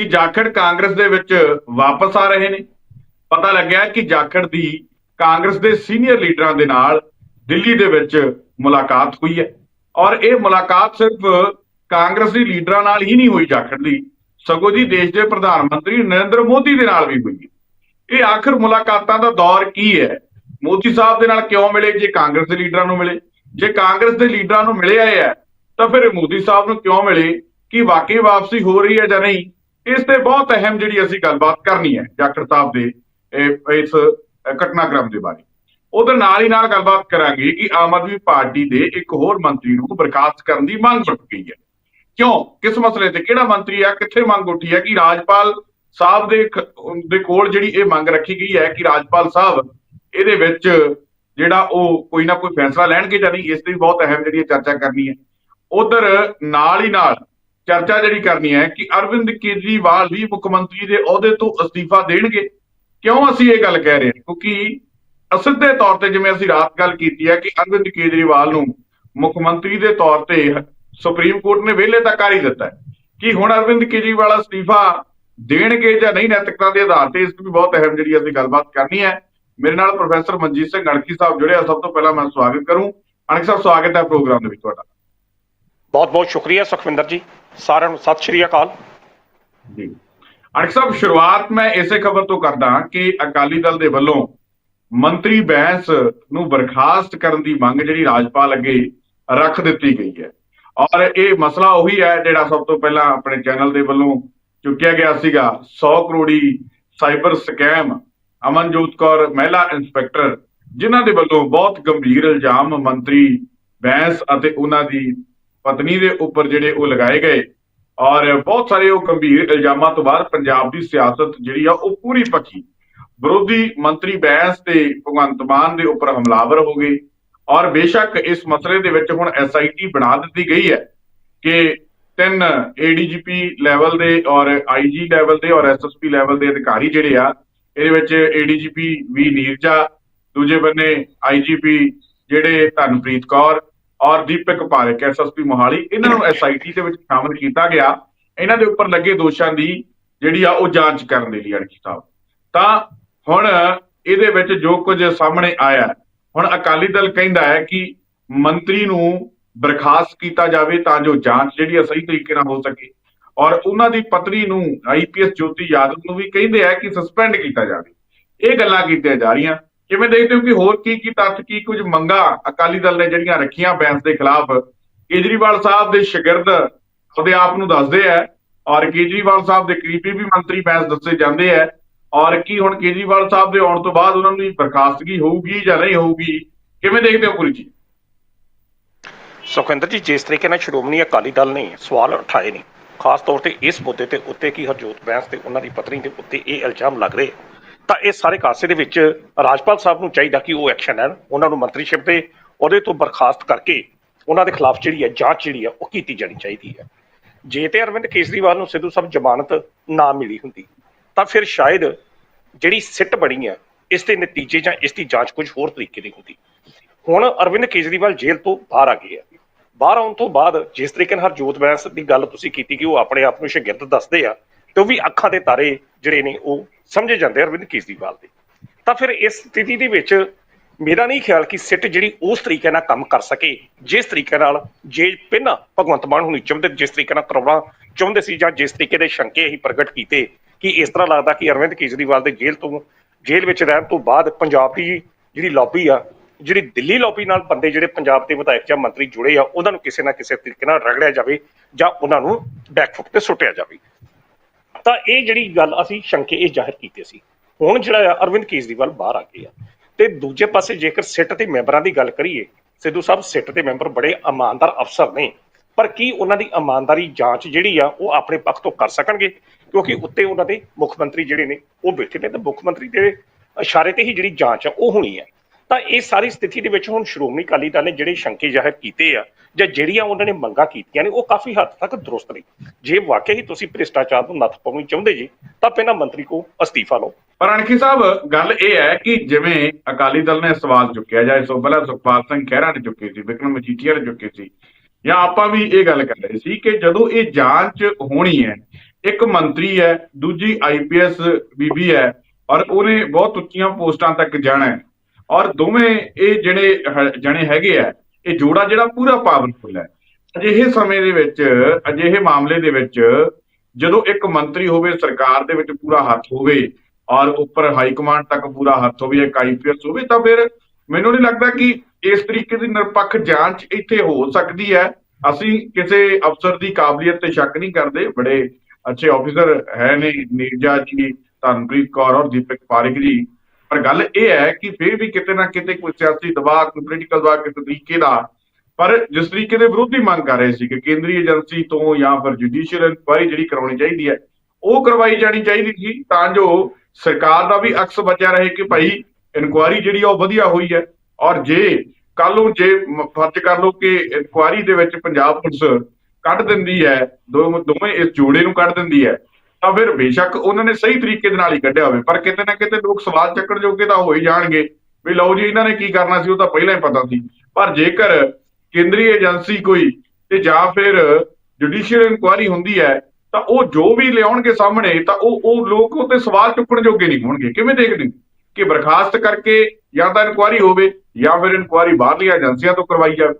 ਕਿ ਜਾਖੜ ਕਾਂਗਰਸ ਦੇ ਵਿੱਚ ਵਾਪਸ ਆ ਰਹੇ ਨੇ। ਪਤਾ ਲੱਗਿਆ ਕਿ ਜਾਖੜ ਦੀ ਕਾਂਗਰਸ ਦੇ ਸੀਨੀਅਰ ਲੀਡਰਾਂ ਦੇ ਨਾਲ ਦਿੱਲੀ ਦੇ ਵਿੱਚ ਮੁਲਾਕਾਤ ਹੋਈ ਹੈ। ਔਰ ਇਹ ਮੁਲਾਕਾਤ ਸਿਰਫ ਕਾਂਗਰਸੀ ਲੀਡਰਾਂ ਨਾਲ ਹੀ ਨਹੀਂ ਹੋਈ ਜਾਖੜ ਦੀ, ਸਗੋਂ ਜੀ ਦੇਸ਼ ਦੇ ਪ੍ਰਧਾਨ ਮੰਤਰੀ ਨਰਿੰਦਰ ਮੋਦੀ ਦੇ ਨਾਲ ਵੀ ਹੋਈ ਹੈ। ਇਹ ਆਖਰ ਮੁਲਾਕਾਤਾਂ ਦਾ ਦੌਰ ਕੀ ਹੈ? ਮੋਦੀ ਸਾਹਿਬ ਦੇ ਨਾਲ ਕਿਉਂ ਮਿਲੇ? ਜੇ ਕਾਂਗਰਸ ਦੇ ਲੀਡਰਾਂ ਨੂੰ ਮਿਲੇ। ਜੇ ਕਾਂਗਰਸ ਦੇ ਲੀਡਰਾਂ ਨੂੰ ਮਿਲੇ ਆਏ ਆ ਤਾਂ ਫਿਰ ਮੋਦੀ ਸਾਹਿਬ ਨੂੰ ਕਿਉਂ ਮਿਲੇ? ਕਿ ਵਾਕਈ ਵਾਪਸੀ ਹੋ ਰਹੀ ਹੈ ਜਾਂ ਨਹੀਂ? ਇਸ ਤੇ ਬਹੁਤ ਅਹਿਮ ਜਿਹੜੀ ਅਸੀਂ ਗੱਲਬਾਤ ਕਰਨੀ ਹੈ ਜਾਖੜ ਸਾਹਿਬ ਦੇ ਇਸ ਘਟਨਾਕ੍ਰਮ ਦੇ ਬਾਰੇ। ਉਹਦੇ ਨਾਲ ਹੀ ਨਾਲ ਗੱਲਬਾਤ ਕਰਾਂਗੇ ਕਿ ਆਮ ਆਦਮੀ ਪਾਰਟੀ ਦੇ ਇੱਕ ਹੋਰ ਮੰਤਰੀ ਨੂੰ ਬਰਖਾਸਤ ਕਰਨ ਦੀ ਮੰਗ ਉੱਠ ਗਈ ਹੈ। ਕਿਉਂ? ਕਿਸ ਮਸਲੇ ਤੇ? ਕਿਹੜਾ ਮੰਤਰੀ ਆ? ਕਿੱਥੇ ਮੰਗ ਉੱਠੀ ਹੈ ਕਿ ਰਾਜਪਾਲ ਸਾਹਿਬ ਦੇ ਦੇ ਕੋਲ ਜਿਹੜੀ ਇਹ ਮੰਗ ਰੱਖੀ ਗਈ ਹੈ ਕਿ ਰਾਜਪਾਲ ਸਾਹਿਬ ਇਹਦੇ ਵਿੱਚ ਜਿਹੜਾ ਉਹ ਕੋਈ ਨਾ ਕੋਈ ਫੈਸਲਾ ਲੈਣਗੇ ਜਾਂ ਨਹੀਂ, ਇਸ ਤੇ ਵੀ ਬਹੁਤ ਅਹਿਮ ਜਿਹੜੀ ਹੈ ਚਰਚਾ ਕਰਨੀ ਹੈ। ਉਧਰ ਨਾਲ ਹੀ ਨਾਲ ਚਰਚਾ ਜਿਹੜੀ ਕਰਨੀ ਹੈ ਕਿ ਅਰਵਿੰਦ ਕੇਜਰੀਵਾਲ ਵੀ ਮੁੱਖ ਮੰਤਰੀ ਦੇ ਅਹੁਦੇ ਤੋਂ ਅਸਤੀਫਾ ਦੇਣਗੇ। ਕਿਉਂ ਅਸੀਂ ਇਹ ਗੱਲ ਕਹਿ ਰਹੇ ਹਾਂ? ਕਿਉਂਕਿ ਅਸਿੱਧੇ ਤੌਰ ਤੇ ਜਿਵੇਂ ਅਸੀਂ ਰਾਤ ਗੱਲ ਕੀਤੀ ਹੈ ਕਿ ਅਰਵਿੰਦ ਕੇਜਰੀਵਾਲ ਨੂੰ ਮੁੱਖ ਮੰਤਰੀ ਦੇ ਤੌਰ ਤੇ ਸੁਪਰੀਮ ਕੋਰਟ ਨੇ ਵਿਹਲੇ ਤੱਕ ਕਰ ਹੀ ਦਿੱਤਾ ਕਿ ਹੁਣ ਅਰਵਿੰਦ ਕੇਜਰੀਵਾਲ ਅਸਤੀਫਾ ਦੇਣਗੇ ਜਾਂ ਨਹੀਂ, ਨੈਤਿਕਤਾ ਦੇ ਆਧਾਰ ਤੇ ਇਸ ਦੀ ਵੀ ਬਹੁਤ ਅਹਿਮ ਜਿਹੜੀ ਅਸੀਂ ਗੱਲਬਾਤ ਕਰਨੀ ਹੈ। ਮੇਰੇ ਨਾਲ ਪ੍ਰੋਫੈਸਰ ਮਨਜੀਤ ਸਿੰਘ ਅਣਖੀ ਸਾਹਿਬ ਜੁੜੇ ਆ। ਸਭ ਤੋਂ ਪਹਿਲਾਂ ਮੈਂ ਸਵਾਗਤ ਕਰੂੰ। ਅਣਖੀ ਸਾਹਿਬ, ਸਵਾਗਤ ਹੈ ਪ੍ਰੋਗਰਾਮ ਦੇ ਵਿੱਚ ਤੁਹਾਡਾ। ਬਹੁਤ ਬਹੁਤ ਸ਼ੁਕਰੀਆ ਸੁਖਵਿੰਦਰ ਜੀ। ਸਾਰਿਆਂ ਨੂੰ ਸਤਿ ਸ਼੍ਰੀ ਅਕਾਲ। ਜੀ। ਅਣਖ ਸਾਹਿਬ, ਸ਼ੁਰੂਆਤ ਮੈਂ ਇਸੇ ਖਬਰ ਤੋਂ ਕਰਦਾ ਕਿ ਅਕਾਲੀ ਦਲ ਦੇ ਵੱਲੋਂ ਮੰਤਰੀ ਬੈਂਸ ਨੂੰ ਬਰਖਾਸਤ ਕਰਨ ਦੀ ਮੰਗ ਜਿਹੜੀ ਰਾਜਪਾਲ ਅੱਗੇ ਰੱਖ ਦਿੱਤੀ ਗਈ ਹੈ। ਔਰ ਇਹ ਮਸਲਾ ਉਹੀ ਹੈ ਜਿਹੜਾ ਸਭ ਤੋਂ ਪਹਿਲਾਂ ਆਪਣੇ ਚੈਨਲ ਦੇ ਵੱਲੋਂ ਚੁੱਕਿਆ ਗਿਆ ਸੀਗਾ। 100 ਕਰੋੜੀ ਸਾਈਬਰ ਸਕੈਮ ਅਮਨਜੋਤ ਕੌਰ, ਮਹਿਲਾ ਇੰਸਪੈਕਟਰ, ਜਿਨ੍ਹਾਂ ਦੇ ਵੱਲੋਂ ਬਹੁਤ ਗੰਭੀਰ ਇਲਜ਼ਾਮ ਮੰਤਰੀ ਬੈਂਸ ਅਤੇ ਉਹਨਾਂ ਦੀ ਪਤਨੀ ਦੇ ਉੱਪਰ ਜਿਹੜੇ ਉਹ ਲਗਾਏ ਗਏ ਔਰ ਬਹੁਤ ਸਾਰੇ ਉਹ ਗੰਭੀਰ ਇਲਜ਼ਾਮਾਂ ਤੋਂ ਬਾਅਦ ਪੰਜਾਬ ਦੀ ਸਿਆਸਤ ਜਿਹੜੀ ਆ ਉਹ ਪੂਰੀ ਪੱਕੀ। ਵਿਰੋਧੀ ਮੰਤਰੀ ਬੈਂਸ ਤੇ ਭਗਵੰਤ ਮਾਨ ਦੇ ਉੱਪਰ ਹਮਲਾਵਰ ਹੋ ਗਏ ਔਰ ਬੇਸ਼ੱਕ ਇਸ ਮਸਲੇ ਦੇ ਵਿੱਚ ਹੁਣ ਐਸਆਈਟੀ ਬਣਾ ਦਿੱਤੀ ਗਈ ਹੈ ਕਿ ਤਿੰਨ ਏਡੀਜੀਪੀ ਲੈਵਲ ਦੇ ਔਰ ਆਈਜੀ ਲੈਵਲ ਦੇ ਔਰ ਐਸਐਸਪੀ ਲੈਵਲ ਦੇ ਅਧਿਕਾਰੀ ਜਿਹੜੇ ਆ, ਇਹਦੇ ਵਿੱਚ ਏਡੀਜੀਪੀ ਵੀ ਨੀਰਜਾ, ਦੂਜੇ ਬੰਨੇ ਆਈਜੀਪੀ ਜਿਹੜੇ ਧਨਪ੍ਰੀਤ ਕੌਰ ਔਰ ਦੀਪਕ ਪਾਰੇਖ ਐਸਐਸਪੀ ਮੋਹਾਲੀ, ਇਹਨਾਂ ਨੂੰ ਐਸਆਈਟੀ ਦੇ ਵਿੱਚ ਸ਼ਾਮਲ ਕੀਤਾ ਗਿਆ। ਇਹਨਾਂ ਦੇ ਉੱਪਰ ਲੱਗੇ ਦੋਸ਼ਾਂ ਦੀ ਜਿਹੜੀ ਆ ਉਹ ਜਾਂਚ ਕਰਨ ਦੇ ਲਈ ਅਣਖੀ ਸਾਹਿਬ ਤਾਂ ਹੁਣ ਇਹਦੇ ਵਿੱਚ ਜੋ ਕੁਝ ਸਾਹਮਣੇ ਆਇਆ, ਹੁਣ ਅਕਾਲੀ ਦਲ ਕਹਿੰਦਾ ਹੈ ਕਿ ਮੰਤਰੀ ਨੂੰ ਬਰਖਾਸਤ ਕੀਤਾ ਜਾਵੇ ਤਾਂ ਜੋ ਜਾਂਚ ਜਿਹੜੀ ਆ ਸਹੀ ਤਰੀਕੇ ਨਾਲ ਹੋ ਸਕੇ। ਔਰ ਉਹਨਾਂ ਦੀ ਪਤਨੀ ਨੂੰ ਆਈਪੀਐਸ ਜੋਤੀ ਯਾਦਵ ਨੂੰ ਵੀ ਕਹਿੰਦੇ ਆ ਕਿ ਸਸਪੈਂਡ ਕੀਤਾ ਜਾਵੇ। ਇਹ ਗੱਲਾਂ ਕੀਤੀਆਂ ਜਾ ਰਹੀਆਂ। ਕਿਵੇਂ ਦੇਖਦੇ ਹੋ ਕਿ ਹੋਰ ਕੀ ਕੀ ਤੱਥ, ਕੀ ਕੁਝ ਮੰਗਾ ਅਕਾਲੀ ਦਲ ਨੇ ਜਿਹੜੀਆਂ ਰੱਖੀਆਂ ਬੈਂਸ ਦੇ ਖਿਲਾਫ? ਕੇਜਰੀਵਾਲ ਸਾਹਿਬ ਦੇ ਸ਼ਾਗਿਰਦ ਉਹਦੇ ਆਪ ਨੂੰ ਦੱਸਦੇ ਆ ਔਰ ਕੇਜਰੀਵਾਲ ਸਾਹਿਬ ਦੇ ਕਰੀਬੀ ਵੀ ਮੰਤਰੀ ਬੈਂਸ ਦੱਸੇ ਜਾਂਦੇ ਆ ਔਰ ਕੀ ਹੁਣ ਕੇਜਰੀਵਾਲ ਸਾਹਿਬ ਦੇ ਆਉਣ ਤੋਂ ਬਾਅਦ ਉਹਨਾਂ ਨੂੰ ਬਰਖਾਸਤਗੀ ਹੋਊਗੀ ਜਾਂ ਨਹੀਂ ਹੋਊਗੀ? ਕਿਵੇਂ ਦੇਖਦੇ ਹੋ ਪੂਰੀ ਜੀ ਸੁਖਵਿੰਦਰ ਜੀ, ਜਿਸ ਤਰੀਕੇ ਨਾਲ ਸ਼੍ਰੋਮਣੀ ਅਕਾਲੀ ਦਲ ਨੇ ਸਵਾਲ ਉਠਾਏ ਨੇ, ਖਾਸ ਤੌਰ ਤੇ ਇਸ ਮੁੱਦੇ ਤੇ ਉੱਤੇ ਕੀ ਹਰਜੋਤ ਬੈਂਸ ਤੇ ਉਹਨਾਂ ਦੀ ਪਤਨੀ ਦੇ ਉੱਤੇ ਇਹ ਇਲਜ਼ਾਮ ਲੱਗ ਰਹੇ ਤਾਂ ਇਹ ਸਾਰੇ ਕਾਸੇ ਦੇ ਵਿੱਚ ਰਾਜਪਾਲ ਸਾਹਿਬ ਨੂੰ ਚਾਹੀਦਾ ਕਿ ਉਹ ਐਕਸ਼ਨ ਲੈਣ, ਉਹਨਾਂ ਨੂੰ ਮੰਤਰੀਸ਼ਿਪ ਦੇ, ਉਹਦੇ ਤੋਂ ਬਰਖਾਸਤ ਕਰਕੇ ਉਹਨਾਂ ਦੇ ਖਿਲਾਫ ਜਿਹੜੀ ਹੈ ਜਾਂਚ ਜਿਹੜੀ ਹੈ ਉਹ ਕੀਤੀ ਜਾਣੀ ਚਾਹੀਦੀ ਹੈ। ਜੇ ਤੇ ਅਰਵਿੰਦ ਕੇਜਰੀਵਾਲ ਨੂੰ ਸਿੱਧੂ ਸਾਹਿਬ ਜ਼ਮਾਨਤ ਨਾ ਮਿਲੀ ਹੁੰਦੀ, ਤਾਂ ਫਿਰ ਸ਼ਾਇਦ ਜਿਹੜੀ ਸਿੱਟ ਬਣੀ ਹੈ, ਇਸ ਦੇ ਨਤੀਜੇ ਜਾਂ ਇਸ ਦੀ ਜਾਂਚ ਕੁਝ ਹੋਰ ਤਰੀਕੇ ਦੀ ਹੁੰਦੀ। ਹੁਣ ਅਰਵਿੰਦ ਕੇਜਰੀਵਾਲ ਜੇਲ੍ਹ ਤੋਂ ਬਾਹਰ ਆ ਗਏ ਆ ਬਾਹਰ ਆਉਣ ਤੋਂ ਬਾਅਦ ਜਿਸ ਤਰੀਕੇ ਨਾਲ ਹਰਜੋਤ ਬੈਂਸ ਦੀ ਗੱਲ ਤੁਸੀਂ ਕੀਤੀ ਕਿ ਉਹ ਆਪਣੇ ਆਪ ਨੂੰ ਸ਼ਾਗਿਰਦ ਦੱਸਦੇ ਆ ਤੇ ਉਹ ਵੀ ਅੱਖਾਂ ਦੇ ਤਾਰੇ ਜਿਹੜੇ ਨੇ ਉਹ ਸਮਝੇ ਜਾਂਦੇ ਅਰਵਿੰਦ ਕੇਜਰੀਵਾਲ ਦੇ। ਤਾਂ ਫਿਰ ਇਸ ਸਥਿਤੀ ਦੇ ਵਿੱਚ ਮੇਰਾ ਨਹੀਂ ਖਿਆਲ ਕਿ ਸਿੱਟ ਜਿਹੜੀ ਉਸ ਤਰੀਕੇ ਨਾਲ ਕੰਮ ਕਰ ਸਕੇ, ਜਿਸ ਤਰੀਕੇ ਨਾਲ ਜੇ ਪਹਿਲਾਂ ਭਗਵੰਤ ਮਾਨ ਹੁਣੀ ਚਾਹੁੰਦੇ ਜਿਸ ਤਰੀਕੇ ਨਾਲ ਕਰਵਾਉਣਾ ਚਾਹੁੰਦੇ ਸੀ ਜਾਂ ਜਿਸ ਤਰੀਕੇ ਦੇ ਸ਼ੰਕੇ ਹੀ ਪ੍ਰਗਟ ਕੀਤੇ, ਕਿ ਇਸ ਤਰ੍ਹਾਂ ਲੱਗਦਾ ਕਿ ਅਰਵਿੰਦ ਕੇਜਰੀਵਾਲ ਦੇ ਜੇਲ੍ਹ ਤੋਂ, ਜੇਲ੍ਹ ਵਿੱਚ ਰਹਿਣ ਤੋਂ ਬਾਅਦ ਪੰਜਾਬ ਦੀ ਜਿਹੜੀ ਲੌਬੀ ਆ, ਜਿਹੜੀ ਦਿੱਲੀ ਲੌਬੀ ਨਾਲ ਬੰਦੇ ਜਿਹੜੇ ਪੰਜਾਬ ਦੇ ਵਿਧਾਇਕ ਜਾਂ ਮੰਤਰੀ ਜੁੜੇ ਆ, ਉਹਨਾਂ ਨੂੰ ਕਿਸੇ ਨਾ ਕਿਸੇ ਤਰੀਕੇ ਨਾਲ ਰਗੜਿਆ ਜਾਵੇ ਜਾਂ ਉਹਨਾਂ ਨੂੰ ਬੈਕਫੁੱਟ ਤੇ ਸੁੱਟਿਆ ਜਾਵੇ। ਤਾਂ ਇਹ ਜਿਹੜੀ ਗੱਲ ਅਸੀਂ ਸ਼ੰਕੇ ਇਹ ਜ਼ਾਹਿਰ ਕੀਤੇ ਸੀ। ਹੁਣ ਜਿਹੜਾ ਆ ਅਰਵਿੰਦ ਕੇਜਰੀਵਾਲ ਬਾਹਰ ਆ ਗਏ ਆ। ਤੇ ਦੂਜੇ ਪਾਸੇ ਜੇਕਰ ਸਿੱਟ ਤੇ ਮੈਂਬਰਾਂ ਦੀ ਗੱਲ ਕਰੀਏ, ਸਿੱਧੂ ਸਾਹਿਬ ਸਿੱਟ ਦੇ ਮੈਂਬਰ ਬੜੇ ਇਮਾਨਦਾਰ ਅਫਸਰ ਨੇ। ਪਰ ਕੀ ਉਹਨਾਂ ਦੀ ਇਮਾਨਦਾਰੀ ਜਾਂਚ ਜਿਹੜੀ ਆ, ਉਹ ਆਪਣੇ ਪੱਖ ਤੋਂ ਕਰ ਸਕਣਗੇ? ਕਿਉਂਕਿ ਉੱਤੇ ਉਹਨਾਂ ਦੇ ਮੁੱਖ ਮੰਤਰੀ ਜਿਹੜੇ ਨੇ, ਉਹ ਬੈਠੇ ਨੇ ਤੇ ਮੁੱਖ ਮੰਤਰੀ ਦੇ ਇਸ਼ਾਰੇ ਤੇ ਹੀ ਜਿਹੜੀ ਜਾਂਚ ਆ, ਉਹ ਹੋਣੀ ਹੈ ਤਾਂ ਇਹ ਸਾਰੀ ਸਥਿਤੀ ਦੇ ਵਿੱਚ ਹੁਣ ਸ਼੍ਰੋਮਣੀ ਅਕਾਲੀ ਦਲ ਨੇ ਜਿਹੜੇ ਸ਼ੰਕੇ ਜ਼ਾਹਿਰ ਕੀਤੇ ਆ ਜਾਂ ਜਿਹੜੀਆਂ ਉਹਨਾਂ ਨੇ ਮੰਗਾਂ ਕੀਤੀਆਂ ਨੇ, ਉਹ ਕਾਫੀ ਹੱਦ ਤੱਕ ਦਰੁਸਤ ਨੇ। ਜੇ ਵਾਕਈ ਹੀ ਤੁਸੀਂ ਭ੍ਰਿਸ਼ਟਾਚਾਰ ਨੂੰ ਨੱਥ ਪਾਉਣੀ ਚਾਹੁੰਦੇ ਜੀ, ਤਾਂ ਪਹਿਲਾਂ ਮੰਤਰੀ ਕੋ ਅਸਤੀਫਾ ਲਓ। ਪਰ ਅਣਖੀ ਸਾਹਿਬ, ਗੱਲ ਇਹ ਹੈ ਕਿ ਜਿਵੇਂ ਅਕਾਲੀ ਦਲ ਨੇ ਸਵਾਲ ਚੁੱਕਿਆ ਜਾਂ ਇਸ ਤੋਂ ਪਹਿਲਾਂ ਸੁਖਪਾਲ ਸਿੰਘ ਖਹਿਰਾ ਨੇ ਚੁੱਕੇ ਸੀ, ਵਿਕਰਮ ਮਜੀਠੀਆ ਨੇ ਚੁੱਕੇ ਸੀ, ਜਾਂ ਆਪਾਂ ਵੀ ਇਹ ਗੱਲ ਕਰ ਰਹੇ ਸੀ ਕਿ ਜਦੋਂ ਇਹ ਜਾਂਚ ਹੋਣੀ ਹੈ, ਇੱਕ ਮੰਤਰੀ ਹੈ, ਦੂਜੀ ਆਈਪੀਐਸ ਬੀਬੀ ਹੈ ਔਰ ਉਹਨੇ ਬਹੁਤ ਉੱਚੀਆਂ ਪੋਸਟਾਂ ਤੱਕ ਜਾਣਾ ਹੈ ਔਰ ਦੋਵੇਂ ਇਹ ਜਿਹੜੇ ਜਣੇ ਹੈਗੇ ਆ, ਇਹ ਜੋੜਾ ਜਿਹੜਾ ਪੂਰਾ ਪਾਵਰਫੁਲ ਹੈ। ਅਜਿਹੇ ਸਮੇਂ ਦੇ ਵਿੱਚ, ਅਜਿਹੇ ਮਾਮਲੇ ਦੇ ਵਿੱਚ ਜਦੋਂ ਇੱਕ ਮੰਤਰੀ ਹੋਵੇ, ਸਰਕਾਰ ਦੇ ਵਿੱਚ ਪੂਰਾ ਹੱਥ ਹੋਵੇ ਔਰ ਉੱਪਰ ਹਾਈ ਕਮਾਂਡ ਤੱਕ ਪੂਰਾ ਹੱਥ ਹੋਵੇ ਇੱਕ ਆਈਪੀਐਸ ਹੋਵੇ, ਤਾਂ ਫਿਰ ਮੈਨੂੰ ਨਹੀਂ ਲੱਗਦਾ ਕਿ ਇਸ ਤਰੀਕੇ ਦੀ ਨਿਰਪੱਖ ਜਾਂਚ ਇੱਥੇ ਹੋ ਸਕਦੀ ਹੈ। ਅਸੀਂ ਕਿਸੇ ਅਫਸਰ ਦੀ ਕਾਬਲੀਅਤ ਤੇ ਸ਼ੱਕ ਨਹੀਂ ਕਰਦੇ। ਬੜੇ ਅੱਛੇ ਆਫੀਸਰ ਹੈ ਨੇ, ਨੀਰਜਾ ਜੀ, ਧਨਪ੍ਰੀਤ ਕੌਰ ਔਰ ਦੀਪਕ ਪਾਰਿਕ ਜੀ। ਪਰ ਗੱਲ ਇਹ ਹੈ ਕਿ ਫਿਰ ਵੀ ਕਿਤੇ ਨਾ ਕਿਤੇ ਕੋਈ ਸਿਆਸੀ ਦਬਾਅ, ਕੋਈ ਪੋਲੀਟੀਕਲ ਦਬਾਅ ਕਿਸੇ ਤਰੀਕੇ ਦਾ, ਪਰ ਜਿਸ ਤਰੀਕੇ ਦੇ ਵਿਰੋਧੀ ਮੰਗ ਕਰ ਰਹੇ ਸੀ ਕਿ ਕੇਂਦਰੀ ਏਜੰਸੀ ਤੋਂ ਜਾਂ ਫਿਰ ਜੁਡੀਸ਼ੀਅਲ ਇਨਕੁਆਇਰੀ ਜਿਹੜੀ ਕਰਾਉਣੀ ਚਾਹੀਦੀ ਹੈ, ਉਹ ਕਰਵਾਈ ਜਾਣੀ ਚਾਹੀਦੀ ਸੀ ਤਾਂ ਜੋ ਸਰਕਾਰ ਦਾ ਵੀ ਅਕਸ ਬਚਿਆ ਰਹੇ ਕਿ ਭਾਈ ਇਨਕੁਆਇਰੀ ਜਿਹੜੀ ਆ ਉਹ ਵਧੀਆ ਹੋਈ ਹੈ। ਔਰ ਜੇ ਕੱਲ ਨੂੰ ਜੇ ਫਰਜ਼ ਕਰ ਲਓ ਕਿ ਇਨਕੁਆਇਰੀ ਦੇ ਵਿੱਚ ਪੰਜਾਬ ਪੁਲਿਸ ਕੱਢ ਦਿੰਦੀ ਹੈ, ਦੋ, ਦੋਵੇਂ ਇਸ ਜੋੜੇ ਨੂੰ ਕੱਢ ਦਿੰਦੀ ਹੈ ਤਾਂ ਫਿਰ ਬੇਸ਼ੱਕ ਉਹਨਾਂ ਨੇ ਸਹੀ ਤਰੀਕੇ ਦੇ ਨਾਲ ਹੀ ਕੱਢਿਆ ਹੋਵੇ, ਪਰ ਕਿਤੇ ਨਾ ਕਿਤੇ ਲੋਕ ਸਵਾਲ ਚੱਕਣ ਜੋਗੇ ਤਾਂ ਹੋ ਹੀ ਜਾਣਗੇ ਵੀ ਲਓ ਜੀ, ਇਹਨਾਂ ਨੇ ਕੀ ਕਰਨਾ ਸੀ, ਉਹ ਤਾਂ ਪਹਿਲਾਂ ਹੀ ਪਤਾ ਸੀ। ਪਰ ਜੇਕਰ ਕੇਂਦਰੀ ਏਜੰਸੀ ਕੋਈ ਤੇ ਜਾਂ ਫਿਰ ਜੁਡੀਸ਼ੀਅਲ ਇਨਕੁਆਇਰੀ ਹੁੰਦੀ ਹੈ, ਤਾਂ ਉਹ ਜੋ ਵੀ ਲਿਆਉਣਗੇ ਸਾਹਮਣੇ, ਤਾਂ ਉਹ ਉਹ ਲੋਕ ਉਹ ਸਵਾਲ ਚੁੱਕਣ ਜੋਗੇ ਨਹੀਂ ਹੋਣਗੇ। ਕਿਵੇਂ ਦੇਖਦੇ ਕਿ ਬਰਖਾਸਤ ਕਰਕੇ ਜਾਂ ਤਾਂ ਇਨਕੁਆਇਰੀ ਹੋਵੇ ਜਾਂ ਫਿਰ ਇਨਕੁਆਇਰੀ ਬਾਹਰਲੀਆਂ ਏਜੰਸੀਆਂ ਤੋਂ ਕਰਵਾਈ ਜਾਵੇ।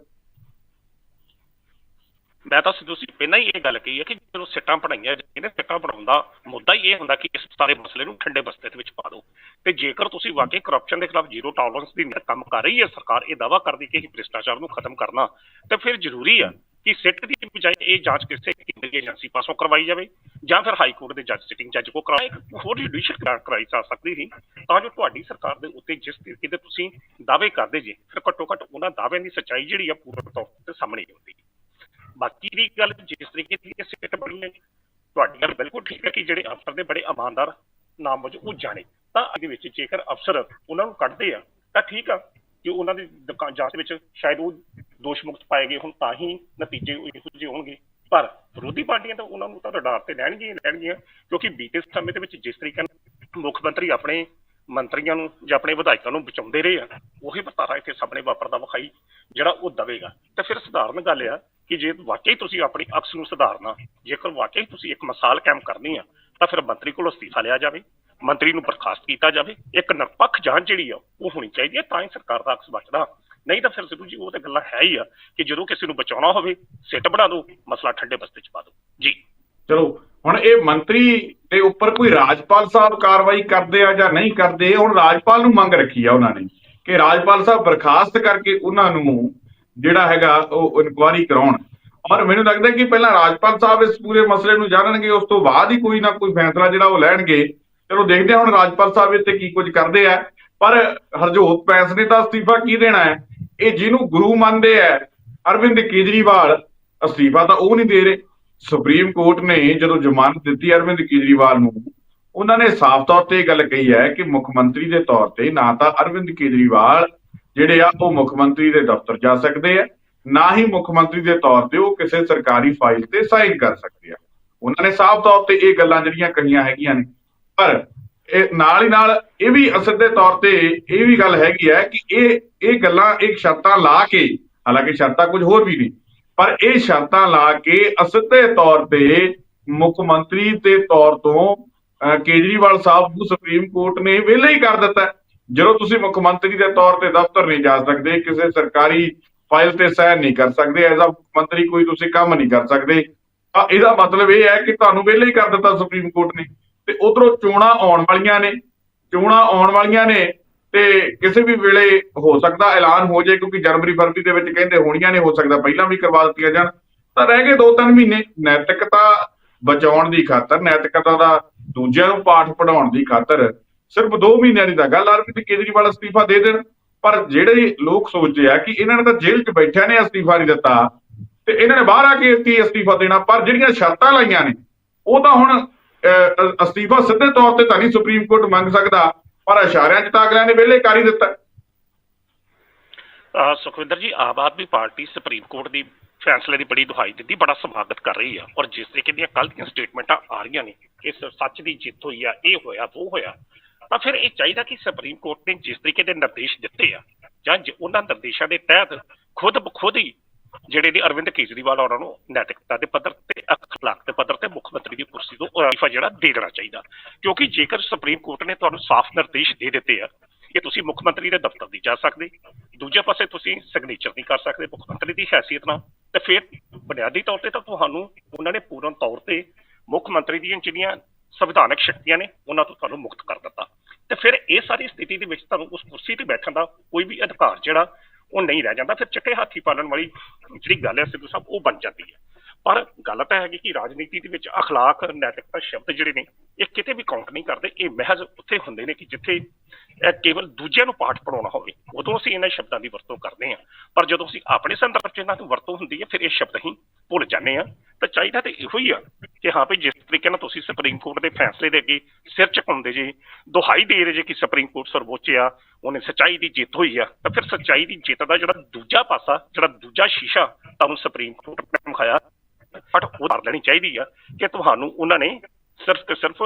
ਮੈਂ ਤਾਂ ਸਿੱਧੂ ਸੀ ਪਹਿਲਾਂ ਹੀ ਇਹ ਗੱਲ ਕਹੀ ਹੈ ਕਿ ਜਦੋਂ ਸਿੱਟਾਂ ਪੜਾਈਆਂ ਜਾਂਦੀਆਂ ਨੇ, ਸਿੱਟਾਂ ਪੜਾਉਣ ਦਾ ਮੁੱਦਾ ਹੀ ਇਹ ਹੁੰਦਾ ਕਿ ਇਸ ਸਾਰੇ ਮਸਲੇ ਨੂੰ ਠੰਡੇ ਬਸਤੇ ਦੇ ਵਿੱਚ ਪਾ ਦਿਓ। ਤੇ ਜੇਕਰ ਤੁਸੀਂ ਵਾਕਈ ਕਰਪਸ਼ਨ ਦੇ ਖਿਲਾਫ ਜ਼ੀਰੋ ਟੋਲਰੈਂਸ ਦੀ ਨੀਅਤ ਕੰਮ ਕਰ ਰਹੀ ਹੈ, ਸਰਕਾਰ ਇਹ ਦਾਵਾ ਕਰਦੀ ਕਿ ਅਸੀਂ ਭ੍ਰਿਸ਼ਟਾਚਾਰ ਨੂੰ ਖਤਮ ਕਰਨਾ, ਤੇ ਫਿਰ ਜ਼ਰੂਰੀ ਆ ਕਿ ਸਿੱਟ ਦੀ ਬਜਾਏ ਇਹ ਜਾਂਚ ਕਿਸੇ ਕੇਂਦਰੀ ਏਜੰਸੀ ਪਾਸੋਂ ਕਰਵਾਈ ਜਾਵੇ ਜਾਂ ਫਿਰ ਹਾਈ ਕੋਰਟ ਦੇ ਜੱਜ ਸਿਟਿੰਗ ਜੱਜ ਕੋ ਕਰਾਏ ਹੋਰ ਜੁਡੀਸ਼ੀਅਲ ਕਰਾਈ ਜਾ ਸਕਦੀ ਸੀ। ਤਾਂ ਜੋ ਤੁਹਾਡੀ ਸਰਕਾਰ ਦੇ ਉੱਤੇ ਜਿਸ ਤਰੀਕੇ ਦੇ ਤੁਸੀਂ ਦਾਅਵੇ ਕਰਦੇ ਜੇ, ਫਿਰ ਘੱਟੋ ਘੱਟ ਉਹਨਾਂ ਦਾਅਵਿਆਂ ਦੀ ਸੱਚਾਈ ਜਿਹੜੀ ਆ ਪੂਰਨ ਤੌਰ ਤੇ ਸਾਹਮਣੇ ਆਉਂਦੀ। ਬਾਕੀ ਦੀ ਗੱਲ ਜਿਸ ਤਰੀਕੇ ਦੀ ਇਹ ਸਿੱਟ ਬਣੀ ਹੈ ਤੁਹਾਡੀ ਗੱਲ ਬਿਲਕੁਲ ਠੀਕ ਹੈ ਕਿ ਜਿਹੜੇ ਅਫਸਰ ਦੇ ਬੜੇ ਇਮਾਨਦਾਰ ਨਾਮ ਵਜੋਂ ਉਹ ਜਾਣੇ। ਤਾਂ ਇਹਦੇ ਵਿੱਚ ਜੇਕਰ ਅਫਸਰ ਉਹਨਾਂ ਨੂੰ ਕੱਢਦੇ ਆ, ਤਾਂ ਠੀਕ ਆ ਕਿ ਉਹਨਾਂ ਦੀ ਦੁਕਾਨ ਜਾਂਚ ਵਿੱਚ ਸ਼ਾਇਦ ਉਹ ਦੋਸ਼ ਮੁਕਤ ਪਾਏ ਗਏ ਹੁਣ, ਤਾਂ ਹੀ ਨਤੀਜੇ ਇਹੋ ਜਿਹੇ ਹੋਣਗੇ। ਪਰ ਵਿਰੋਧੀ ਪਾਰਟੀਆਂ ਤਾਂ ਉਹਨਾਂ ਨੂੰ ਤਾਂ ਰਡਾਰ ਤੇ ਲੈਣਗੀਆਂ ਲੈਣਗੀਆਂ, ਕਿਉਂਕਿ ਬੀਤੇ ਸਮੇਂ ਦੇ ਵਿੱਚ ਜਿਸ ਤਰੀਕੇ ਨਾਲ ਮੁੱਖ ਮੰਤਰੀ ਆਪਣੇ ਮੰਤਰੀਆਂ ਨੂੰ ਜਾਂ ਆਪਣੇ ਵਿਧਾਇਕਾਂ ਨੂੰ ਬਚਾਉਂਦੇ ਰਹੇ ਆ, ਉਹੀ ਵਰਤਾਰਾ ਇੱਥੇ ਸਾਹਮਣੇ ਵਾਪਰਦਾ ਵਿਖਾਈ ਜਿਹੜਾ ਉਹ ਦਵੇਗਾ। ਤੇ ਫਿਰ ਸਧਾਰਨ ਗੱਲ ਆ ਕਿ ਜੇ ਵਾਕਈ ਤੁਸੀਂ ਆਪਣੀ ਅਕਸ ਨੂੰ ਸੁਧਾਰਨਾ, ਜੇਕਰ ਵਾਕਈ ਤੁਸੀਂ ਇੱਕ ਮਿਸਾਲ ਕਾਇਮ ਕਰਨੀ ਆ, ਤਾਂ ਫਿਰ ਮੰਤਰੀ ਕੋਲੋਂ ਅਸਤੀਫਾ ਲਿਆ ਜਾਵੇ, ਮੰਤਰੀ ਨੂੰ ਬਰਖਾਸਤ ਕੀਤਾ ਜਾਵੇ, ਇੱਕ ਨਿਰਪੱਖ ਜਾਂਚ ਜਿਹੜੀ ਆ, ਉਹ ਹੋਣੀ ਚਾਹੀਦੀ ਹੈ ਤਾਂ ਹੀ ਸਰਕਾਰ ਦਾ ਅਕਸ ਬਚਦਾ ਨਹੀਂ ਤਾਂ ਫਿਰ ਸਿੱਧੂ ਜੀ, ਉਹ ਤਾਂ ਗੱਲਾਂ ਹੈ ਹੀ ਆ ਕਿ ਜਦੋਂ ਕਿਸੇ ਨੂੰ ਬਚਾਉਣਾ ਹੋਵੇ, ਸਿੱਟ ਬਣਾ ਦਿਓ, ਮਸਲਾ ਠੰਡੇ ਬਸਤੇ ਚ ਪਾ ਦਿਓ। ਜੀ। ਚਲੋ, ਹੁਣ ਇਹ ਮੰਤਰੀ ਦੇ ਉੱਪਰ ਕੋਈ ਰਾਜਪਾਲ ਸਾਹਿਬ ਕਾਰਵਾਈ ਕਰਦੇ ਆ ਜਾਂ ਨਹੀਂ ਕਰਦੇ ਹੁਣ ਰਾਜਪਾਲ ਨੂੰ ਮੰਗ ਰੱਖੀ ਆ ਉਹਨਾਂ ਨੇ, ਕਿ ਰਾਜਪਾਲ ਸਾਹਿਬ ਬਰਖਾਸਤ ਕਰਕੇ ਉਹਨਾਂ ਨੂੰ ਜਿਹੜਾ ਹੈਗਾ, ਉਹ ਇਨਕੁਆਇਰੀ ਕਰਾਉਣ। ਔਰ ਮੈਨੂੰ ਲੱਗਦਾ ਕਿ ਪਹਿਲਾਂ ਰਾਜਪਾਲ ਸਾਹਿਬ ਇਸ ਪੂਰੇ ਮਸਲੇ ਨੂੰ ਜਾਣਨਗੇ, ਉਸ ਤੋਂ ਬਾਅਦ ਹੀ ਕੋਈ ਨਾ ਕੋਈ ਫੈਸਲਾ ਜਿਹੜਾ ਉਹ ਲੈਣਗੇ। ਚਲੋ ਦੇਖਦੇ ਹਾਂ ਹੁਣ ਰਾਜਪਾਲ ਸਾਹਿਬ ਇੱਥੇ ਕੀ ਕੁਝ ਕਰਦੇ ਆ। ਪਰ ਹਰਜੋਤ ਪੈਂਸ ਨੇ ਤਾਂ ਅਸਤੀਫਾ ਕੀ ਦੇਣਾ ਹੈ? ਇਹ ਜਿਹਨੂੰ ਗੁਰੂ ਮੰਨਦੇ ਆ, ਅਰਵਿੰਦ ਕੇਜਰੀਵਾਲ, ਅਸਤੀਫਾ ਤਾਂ ਉਹ ਨਹੀਂ ਦੇ ਰਹੇ। ਸੁਪਰੀਮ ਕੋਰਟ ਨੇ ਜਦੋਂ ਜ਼ਮਾਨਤ ਦਿੱਤੀ ਅਰਵਿੰਦ ਕੇਜਰੀਵਾਲ ਨੂੰ, ਉਹਨਾਂ ਨੇ ਸਾਫ਼ ਤੌਰ ਤੇ ਇਹ ਗੱਲ ਕਹੀ ਹੈ ਕਿ ਮੁੱਖ ਮੰਤਰੀ ਦੇ ਤੌਰ ਤੇ ਨਾ ਤਾਂ ਅਰਵਿੰਦ ਕੇਜਰੀਵਾਲ ਜਿਹੜੇ ਆ ਉਹ ਮੁੱਖ ਮੰਤਰੀ ਦੇ ਦਫ਼ਤਰ ਜਾ ਸਕਦੇ ਆ, ਨਾ ਹੀ ਮੁੱਖ ਮੰਤਰੀ ਦੇ ਤੌਰ ਤੇ ਉਹ ਕਿਸੇ ਸਰਕਾਰੀ ਫਾਈਲ ਤੇ ਸਾਈਨ ਕਰ ਸਕਦੇ ਆ। ਉਹਨਾਂ ਨੇ ਸਾਫ਼ ਤੌਰ ਤੇ ਇਹ ਗੱਲਾਂ ਜਿਹੜੀਆਂ ਕਹੀਆਂ ਹੈਗੀਆਂ ਨੇ। ਪਰ ਇਹ ਨਾਲ ਹੀ ਨਾਲ ਇਹ ਵੀ ਅਸਿੱਧੇ ਤੌਰ ਤੇ ਇਹ ਵੀ ਗੱਲ ਹੈਗੀ ਹੈ ਕਿ ਇਹ ਇਹ ਗੱਲਾਂ ਇੱਕ ਸ਼ਰਤਾਂ ਲਾ ਕੇ, ਹਾਲਾਂਕਿ ਸ਼ਰਤਾਂ ਕੁਝ ਹੋਰ ਵੀ ਨੇ, ਪਰ ਇਹ ਸ਼ਰਤਾਂ ਲਾ ਕੇ ਅਸਿੱਧੇ ਤੌਰ ਤੇ ਮੁੱਖ ਮੰਤਰੀ ਦੇ ਤੌਰ ਤੋਂ ਕੇਜਰੀਵਾਲ ਸਾਹਿਬ ਨੂੰ ਸੁਪਰੀਮ ਕੋਰਟ ਨੇ ਵਿਹਲੇ ਹੀ ਕਰ ਦਿੱਤਾ। ਜਦੋਂ ਤੁਸੀਂ ਮੁੱਖ ਮੰਤਰੀ ਦੇ ਤੌਰ ਤੇ ਦਫ਼ਤਰ ਨਹੀਂ ਜਾ ਸਕਦੇ, ਕਿਸੇ ਸਰਕਾਰੀ ਫਾਈਲ ਤੇ ਸਾਈਨ ਨਹੀਂ ਕਰ ਸਕਦੇ, ਐਜ਼ ਅ ਮੰਤਰੀ ਕੋਈ ਤੁਸੀਂ ਕੰਮ ਨਹੀਂ ਕਰ ਸਕਦੇ, ਤਾਂ ਇਹਦਾ ਮਤਲਬ ਇਹ ਹੈ ਕਿ ਤੁਹਾਨੂੰ ਵਿਹਲੇ ਹੀ ਕਰ ਦਿੱਤਾ ਸੁਪਰੀਮ ਕੋਰਟ ਨੇ। ਤੇ ਉਧਰੋਂ ਚੋਣਾਂ ਆਉਣ ਵਾਲੀਆਂ ਨੇ, ਚੋਣਾਂ ਆਉਣ ਵਾਲੀਆਂ ਨੇ, ਤੇ ਕਿਸੇ ਵੀ ਵੇਲੇ ਹੋ ਸਕਦਾ ਐਲਾਨ ਹੋ ਜਾਏ, ਕਿਉਂਕਿ ਜਨਵਰੀ ਫਰਵਰੀ ਦੇ ਵਿੱਚ ਕਹਿੰਦੇ ਹੋਣੀਆਂ ਨੇ, ਹੋ ਸਕਦਾ ਪਹਿਲਾਂ ਵੀ ਕਰਵਾ ਦਿੱਤੀਆਂ ਜਾਣ। ਤਾਂ ਰਹਿ ਗਏ ਦੋ ਤਿੰਨ ਮਹੀਨੇ, ਨੈਤਿਕਤਾ ਬਚਾਉਣ ਦੀ ਖਾਤਰ, ਨੈਤਿਕਤਾ ਦਾ ਦੂਜਿਆਂ ਨੂੰ ਪਾਠ ਪੜਾਉਣ ਦੀ ਖਾਤਰ ਸਿਰਫ 2 ਮਹੀਨਿਆਂ ਦੀ ਤਾਂ ਗੱਲ ਅਰਵਿੰਦ ਕੇਜਰੀਵਾਲ ਅਸਤੀਫਾ ਦੇ ਦੇਣ, ਪਰ ਜਿਹੜੇ ਲੋਕ ਸੋਚਦੇ ਆ ਕਿ ਇਹਨਾਂ ਨੇ ਤਾਂ ਜੇਲ੍ਹ 'ਚ ਬੈਠਿਆਂ ਨੇ ਅਸਤੀਫਾ ਨਹੀਂ ਦਿੱਤਾ ਤੇ ਇਹਨਾਂ ਨੇ ਬਾਹਰ ਆ ਕੇ ਕੀ ਅਸਤੀਫਾ ਦੇਣਾ, ਪਰ ਜਿਹੜੀਆਂ ਸ਼ਰਤਾਂ ਲਾਈਆਂ ਨੇ, ਉਹ ਤਾਂ ਹੁਣ ਅਸਤੀਫਾ ਸਿੱਧੇ ਤੌਰ ਤੇ ਤਾਂ ਨਹੀਂ ਸੁਪਰੀਮ ਕੋਰਟ ਮੰਗ ਸਕਦਾ, ਪਰ ਇਸ਼ਾਰਿਆਂ 'ਚ ਤਾਂ ਅਗਲਿਆਂ ਨੇ ਵਿਹਲੇ ਕਰ ਹੀ ਦਿੱਤਾ। Sukhwinder ji, Aam Aadmi party supreme court ਦੀ ਫੈਸਲੇ ਦੀ ਬੜੀ ਦੁਹਾਈ ਦਿੱਤੀ, ਬੜਾ ਸਵਾਗਤ ਕਰ ਰਹੀ ਆ, ਔਰ ਜਿਸ ਤਰੀਕੇ ਦੀਆਂ ਕੱਲ੍ਹ ਦੀਆਂ ਸਟੇਟਮੈਂਟਾਂ ਆ ਰਹੀਆਂ ਨੇ ਕਿ ਇਸ ਸੱਚ ਦੀ ਜਿੱਤ ਹੋਈ ਆ, ਇਹ ਹੋਇਆ, ਉਹ ਹੋਇਆ ਤਾਂ ਫਿਰ ਇਹ ਚਾਹੀਦਾ ਕਿ ਸੁਪਰੀਮ ਕੋਰਟ ਨੇ ਜਿਸ ਤਰੀਕੇ ਦੇ ਨਿਰਦੇਸ਼ ਦਿੱਤੇ ਆ, ਜਾਂ ਜ- ਉਹਨਾਂ ਨਿਰਦੇਸ਼ਾਂ ਦੇ ਤਹਿਤ ਖੁਦ ਬਖੁਦ ਹੀ ਜਿਹੜੇ ਨੇ ਅਰਵਿੰਦ ਕੇਜਰੀਵਾਲ ਉਹਨਾਂ ਨੂੰ ਨੈਤਿਕਤਾ ਦੇ ਪੱਧਰ ਤੇ, ਅਖਲਾਕ ਦੇ ਪੱਧਰ ਤੇ ਮੁੱਖ ਮੰਤਰੀ ਦੀ ਕੁਰਸੀ ਤੋਂ ਅਸਤੀਫਾ ਜਿਹੜਾ ਦੇ ਦੇਣਾ ਚਾਹੀਦਾ। ਕਿਉਂਕਿ ਜੇਕਰ ਸੁਪਰੀਮ ਕੋਰਟ ਨੇ ਤੁਹਾਨੂੰ ਸਾਫ਼ ਨਿਰਦੇਸ਼ ਦੇ ਦਿੱਤੇ ਆ ਕਿ ਤੁਸੀਂ ਮੁੱਖ ਮੰਤਰੀ ਦੇ ਦਫ਼ਤਰ ਨਹੀਂ ਜਾ ਸਕਦੇ। ਦੂਜੇ ਪਾਸੇ ਤੁਸੀਂ ਸਿਗਨੇਚਰ ਨਹੀਂ ਕਰ ਸਕਦੇ ਮੁੱਖ ਮੰਤਰੀ ਦੀ ਹੈਸੀਅਤ ਨਾਲ। ਤੇ ਫਿਰ ਬੁਨਿਆਦੀ ਤੌਰ ਤੇ ਤਾਂ ਤੁਹਾਨੂੰ ਉਹਨਾਂ ਨੇ ਪੂਰਨ ਤੌਰ ਤੇ ਮੁੱਖ ਮੰਤਰੀ ਦੀਆਂ ਜਿਹੜੀਆਂ ਸੰਵਿਧਾਨਕ ਸ਼ਕਤੀਆਂ ਨੇ, ਉਹਨਾਂ ਤੋਂ ਤੁਹਾਨੂੰ ਮੁਕਤ ਕਰ ਦਿੱਤਾ। ਤੇ ਫਿਰ ਇਹ ਸਾਰੀ ਸਥਿਤੀ ਦੇ ਵਿੱਚ ਤੁਹਾਨੂੰ ਉਸ ਕੁਰਸੀ ਤੇ ਬੈਠਣ ਦਾ ਕੋਈ ਵੀ ਅਧਿਕਾਰ ਜਿਹੜਾ ਉਹ ਨਹੀਂ ਰਹਿ ਜਾਂਦਾ। ਫਿਰ ਚਿੱਟੇ ਹਾਥੀ ਪਾਲਣ ਵਾਲੀ ਜਿਹੜੀ ਗੱਲ ਹੈ ਸਿੱਧੂ ਸਾਹਿਬ, ਉਹ ਬਣ ਜਾਂਦੀ ਹੈ। ਪਰ ਗੱਲ ਤਾਂ ਹੈਗੀ ਕਿ ਰਾਜਨੀਤੀ ਦੇ ਵਿੱਚ ਅਖਲਾਕ, ਨੈਤਿਕਤਾ ਸ਼ਬਦ ਜਿਹੜੇ ਨੇ, ਇਹ ਕਿਤੇ ਵੀ ਕਾਊਂਟ ਨਹੀਂ ਕਰਦੇ। ਇਹ ਮਹਿਜ਼ ਉੱਥੇ ਹੁੰਦੇ ਨੇ ਕਿ ਜਿੱਥੇ ਕੇਵਲ ਦੂਜਿਆਂ ਨੂੰ ਪਾਠ ਪੜਾਉਣਾ ਹੋਵੇ, ਉਦੋਂ ਅਸੀਂ ਇਹਨਾਂ ਸ਼ਬਦਾਂ ਦੀ ਵਰਤੋਂ ਕਰਦੇ ਹਾਂ। ਪਰ ਜਦੋਂ ਅਸੀਂ ਆਪਣੇ ਸੰਦਰਭ 'ਚ ਇਹਨਾਂ ਦੀ ਵਰਤੋਂ ਹੁੰਦੀ ਹੈ, ਫਿਰ ਇਹ ਸ਼ਬਦ ਹੀ ਭੁੱਲ ਜਾਂਦੇ ਹਾਂ। ਤਾਂ ਚਾਹੀਦਾ ਤੇ ਇਹੋ ਹੀ ਆ ਕਿ ਹਾਂ ਵੀ ਜਿਸ ਤਰੀਕੇ ਨਾਲ ਤੁਸੀਂ ਸੁਪਰੀਮ ਕੋਰਟ ਦੇ ਫੈਸਲੇ ਦੇ ਅੱਗੇ ਸਿਰ ਝੁਕਾਉਂਦੇ ਜੇ, ਦੁਹਾਈ ਦੇ ਰਹੇ ਜੇ ਕਿ ਸੁਪਰੀਮ ਕੋਰਟ ਸਰਵੋੱਚ ਆ, ਉਹਨੇ ਸੱਚਾਈ ਦੀ ਜਿੱਤ ਹੋਈ ਆ, ਤਾਂ ਫਿਰ ਸੱਚਾਈ ਦੀ ਜਿੱਤ ਦਾ ਜਿਹੜਾ ਦੂਜਾ ਪਾਸਾ, ਜਿਹੜਾ ਦੂਜਾ ਸ਼ੀਸ਼ਾ ਤੁਹਾਨੂੰ ਸੁਪਰੀਮ ਕੋਰਟ ਨੇ ਦਿਖਾਇਆ ਬਟ ਉਹ ਕਰ ਲੈਣੀ ਚਾਹੀਦੀ ਆ ਕਿ ਤੁਹਾਨੂੰ ਉਹਨਾਂ ਨੇ ਸਿਰਫ ਤੇ ਸਿਰਫ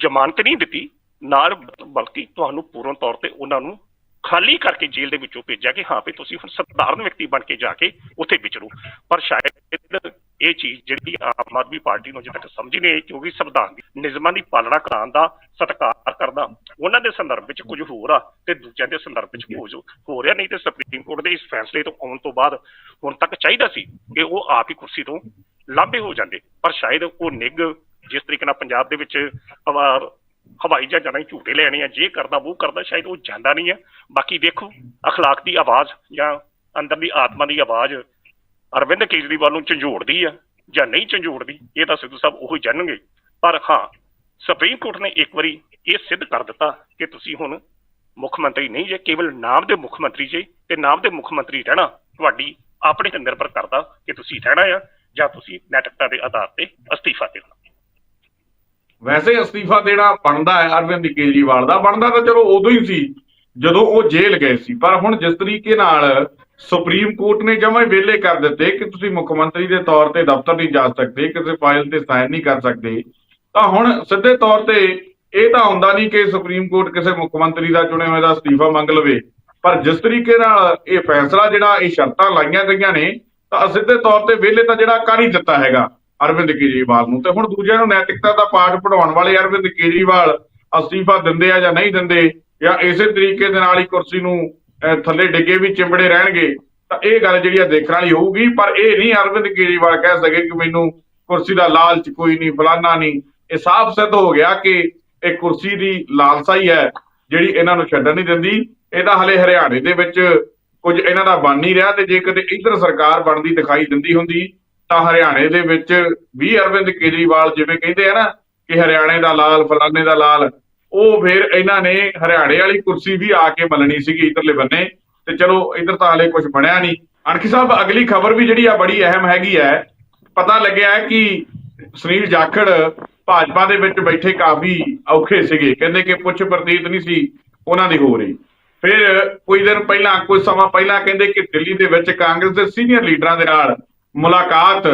ਜ਼ਮਾਨਤ ਨਹੀਂ ਦਿੱਤੀ ਨਾਲ ਬਲਕਿ ਤੁਹਾਨੂੰ ਪੂਰਨ ਤੌਰ ਤੇ ਉਹਨਾਂ ਨੂੰ ਖਾਲੀ ਕਰਕੇ ਜੇਲ੍ਹ ਦੇ ਵਿੱਚੋਂ ਭੇਜਿਆ ਕਿ ਹਾਂ ਵੀ ਤੁਸੀਂ ਹੁਣ ਸਧਾਰਨ ਵਿਅਕਤੀ ਬਣ ਕੇ ਜਾ ਕੇ ਉੱਥੇ ਵਿਚਰੋ ਪਰ ਸ਼ਾਇਦ ਇਹ ਚੀਜ਼ ਜਿਹੜੀ ਆਮ ਆਦਮੀ ਪਾਰਟੀ ਨੂੰ ਅਜੇ ਤੱਕ ਸਮਝ ਨਹੀਂ ਆਈ, ਕਿਉਂਕਿ ਸੰਵਿਧਾਨ ਦੀ ਨਿਯਮਾਂ ਦੀ ਪਾਲਣਾ ਕਰਾਉਣ ਦਾ ਸਤਿਕਾਰ ਕਰਦਾ ਉਹਨਾਂ ਦੇ ਸੰਦਰਭ ਵਿੱਚ ਕੁਝ ਹੋਰ ਆ ਤੇ ਦੂਜਿਆਂ ਦੇ ਸੰਦਰਭ ਵਿੱਚ ਕੁਝ ਹੋ ਰਿਹਾ ਨਹੀਂ ਤੇ ਸੁਪਰੀਮ ਕੋਰਟ ਦੇ ਇਸ ਫੈਸਲੇ ਤੋਂ ਆਉਣ ਤੋਂ ਬਾਅਦ ਹੁਣ ਤੱਕ ਚਾਹੀਦਾ ਸੀ ਕਿ ਉਹ ਆਪ ਹੀ ਕੁਰਸੀ ਤੋਂ ਲਾਂਭੇ ਹੋ ਜਾਂਦੇ। ਪਰ ਸ਼ਾਇਦ ਉਹ ਨਿੱਘ ਜਿਸ ਤਰੀਕੇ ਨਾਲ ਪੰਜਾਬ ਦੇ ਵਿੱਚ ਹਵਾਈ ਜਹਾਜ਼ਾਂ ਨਾਲ ਝੂਟੇ ਲੈਣੇ ਆ, ਜੇ ਕਰਦਾ ਉਹ ਕਰਦਾ, ਸ਼ਾਇਦ ਉਹ ਜਾਂਦਾ ਨਹੀਂ ਹੈ ਬਾਕੀ ਦੇਖੋ, ਅਖਲਾਕ ਦੀ ਆਵਾਜ਼ ਜਾਂ ਅੰਦਰ ਦੀ ਆਤਮਾ ਦੀ ਆਵਾਜ਼ ਅਰਵਿੰਦ ਕੇਜਰੀਵਾਲ ਨੂੰ ਝੰਜੋੜਦੀ ਆ ਜਾਂ ਨਹੀਂ ਝੰਜੋੜਦੀ, ਇਹ ਤਾਂ ਸਿੱਧੂ ਸਾਹਿਬ ਉਹੀ ਜਾਣਗੇ ਪਰ ਹਾਂ, ਸੁਪਰੀਮ ਕੋਰਟ ਨੇ ਇੱਕ ਵਾਰੀ ਇਹ ਸਿੱਧ ਕਰ ਦਿੱਤਾ ਕਿ ਤੁਸੀਂ ਹੁਣ ਮੁੱਖ ਮੰਤਰੀ ਨਹੀਂ ਜੇ, ਕੇਵਲ ਨਾਮ ਦੇ ਮੁੱਖ ਮੰਤਰੀ ਜੇ ਤੇ ਨਾਮ ਦੇ ਮੁੱਖ ਮੰਤਰੀ ਰਹਿਣਾ, ਤੁਹਾਡੀ ਆਪਣੇ ਤੇ ਨਿਰਭਰ ਕਰਦਾ ਕਿ ਤੁਸੀਂ ਰਹਿਣਾ ਆ ਜਾਂ ਤੁਸੀਂ ਨੈਤਿਕਤਾ ਦੇ ਆਧਾਰ ਤੇ ਅਸਤੀਫਾ ਦੇਣਾ। ਵੈਸੇ ਅਸਤੀਫਾ ਦੇਣਾ ਬਣਦਾ ਹੈ, ਅਰਵਿੰਦ ਕੇਜਰੀਵਾਲ ਦਾ, ਬਣਦਾ ਤਾਂ ਚਲੋ ਉਦੋਂ ਹੀ ਸੀ, ਜਦੋਂ ਉਹ ਜੇਲ੍ਹ ਗਏ ਸੀ। ਪਰ ਹੁਣ ਜਿਸ ਤਰੀਕੇ ਨਾਲ ਸੁਪਰੀਮ ਕੋਰਟ ਨੇ ਜਮਾ ਹੀ ਵਿਹਲੇ ਕਰ ਦਿੱਤੇ ਕਿ ਤੁਸੀਂ ਮੁੱਖ ਮੰਤਰੀ ਦੇ ਤੌਰ ਤੇ ਦਫ਼ਤਰ ਨਹੀਂ ਜਾ ਸਕਦੇ, ਕਿਸੇ ਫਾਈਲ ਤੇ ਸਾਈਨ ਨਹੀਂ ਕਰ ਸਕਦੇ, ਤਾਂ ਹੁਣ ਸਿੱਧੇ ਤੌਰ ਤੇ ਇਹ ਤਾਂ ਹੁੰਦਾ ਨਹੀਂ ਕਿ ਸੁਪਰੀਮ ਕੋਰਟ ਕਿਸੇ ਮੁੱਖ ਮੰਤਰੀ ਦਾ ਚੁਣੇ ਹੋਏ ਦਾ ਅਸਤੀਫਾ ਮੰਗ ਲਵੇ। ਪਰ ਜਿਸ ਤਰੀਕੇ ਨਾਲ ਇਹ ਫੈਸਲਾ ਜਿਹੜਾ ਇਹ ਸ਼ਰਤਾਂ ਲਾਈਆਂ ਗਈਆਂ ਨੇ, ਤਾਂ ਸਿੱਧੇ ਤੌਰ ਤੇ ਵਿਹਲੇ ਤਾਂ ਜਿਹੜਾ ਕਰ ਹੀ ਦਿੱਤਾ ਹੈਗਾ। ਅਰਵਿੰਦ ਕੇਜਰੀਵਾਲ ਨੂੰ। ਤੇ ਹੁਣ ਦੂਜਿਆਂ ਨੂੰ ਨੈਤਿਕਤਾ ਦਾ ਪਾਠ ਪੜਾਉਣ ਵਾਲੇ ਅਰਵਿੰਦ ਕੇਜਰੀਵਾਲ ਅਸਤੀਫਾ ਦਿੰਦੇ ਆ ਜਾਂ ਨਹੀਂ ਦਿੰਦੇ ਜਾਂ ਇਸੇ ਤਰੀਕੇ ਦੇ ਨਾਲ ਹੀ ਕੁਰਸੀ ਨੂੰ ਥੱਲੇ ਡਿੱਗੇ ਵੀ ਚਿੰਬੜੇ ਰਹਿਣਗੇ, ਤਾਂ ਇਹ ਗੱਲ ਜਿਹੜੀ ਆ ਦੇਖਣ ਵਾਲੀ ਹੋਊਗੀ। ਪਰ ਇਹ ਨਹੀਂ ਅਰਵਿੰਦ ਕੇਜਰੀਵਾਲ ਕਹਿ ਸਕੇ ਕਿ ਮੈਨੂੰ ਕੁਰਸੀ ਦਾ ਲਾਲਚ ਕੋਈ ਨਹੀਂ, ਫਲਾਨਾ ਨਹੀਂ। ਇਹ ਸਾਫ਼ ਸਿੱਧ ਹੋ ਗਿਆ ਕਿ ਇਹ ਕੁਰਸੀ ਦੀ ਲਾਲਸਾ ਹੀ ਹੈ ਜਿਹੜੀ ਇਹਨਾਂ ਨੂੰ ਛੱਡਣ ਨਹੀਂ ਦਿੰਦੀ। ਇਹਦਾ ਹਲੇ ਹਰਿਆਣੇ ਦੇ ਵਿੱਚ ਕੁਝ ਇਹਨਾਂ ਦਾ ਬਣ ਨਹੀਂ ਰਿਹਾ ਤੇ ਜੇ ਕਦੇ ਇੱਧਰ ਸਰਕਾਰ ਬਣਦੀ ਦਿਖਾਈ ਦਿੰਦੀ ਹੁੰਦੀ ਤਾਂ ਹਰਿਆਣੇ ਦੇ ਵਿੱਚ ਵੀ ਅਰਵਿੰਦ ਕੇਜਰੀਵਾਲ ਜਿਵੇਂ ਕਹਿੰਦੇ ਆ ਨਾ ਕਿ ਹਰਿਆਣੇ ਦਾ ਲਾਲ, ਫਲਾਣੇ ਦਾ ਲਾਲ, ਉਹ ਫਿਰ ਇਹਨਾਂ ਨੇ ਹਰਿਆਣੇ ਵਾਲੀ ਕੁਰਸੀ ਵੀ ਆ ਕੇ ਮਲਣੀ ਸੀਗੀ ਇਧਰਲੇ ਬੰਨੇ ਤੇ ਚਲੋ ਇਧਰ ਤਾਂ ਹਲੇ ਕੁਝ ਬਣਿਆ ਨਹੀਂ। ਅਣਖੀ ਸਾਹਿਬ, ਅਗਲੀ ਖਬਰ ਵੀ ਜਿਹੜੀ ਆ ਬੜੀ ਅਹਿਮ ਹੈਗੀ ਹੈ, ਪਤਾ ਲੱਗਿਆ ਕਿ ਸੁਨੀਲ ਜਾਖੜ ਭਾਜਪਾ ਦੇ ਵਿੱਚ ਬੈਠੇ ਕਾਫੀ ਔਖੇ ਸੀਗੇ, ਕਹਿੰਦੇ ਕਿ ਪੁੱਛ ਪ੍ਰਤੀਤ ਨਹੀਂ ਸੀ, ਉਹਨਾਂ ਦੀ ਹੋ ਰਹੀ। ਫਿਰ ਕੁਝ ਦਿਨ ਪਹਿਲਾਂ, ਕੁਝ ਸਮਾਂ ਪਹਿਲਾਂ ਕਹਿੰਦੇ ਕਿ ਦਿੱਲੀ ਦੇ ਵਿੱਚ ਕਾਂਗਰਸ ਦੇ ਸੀਨੀਅਰ ਲੀਡਰਾਂ ਦੇ ਨਾਲ ਮੁਲਾਕਾਤ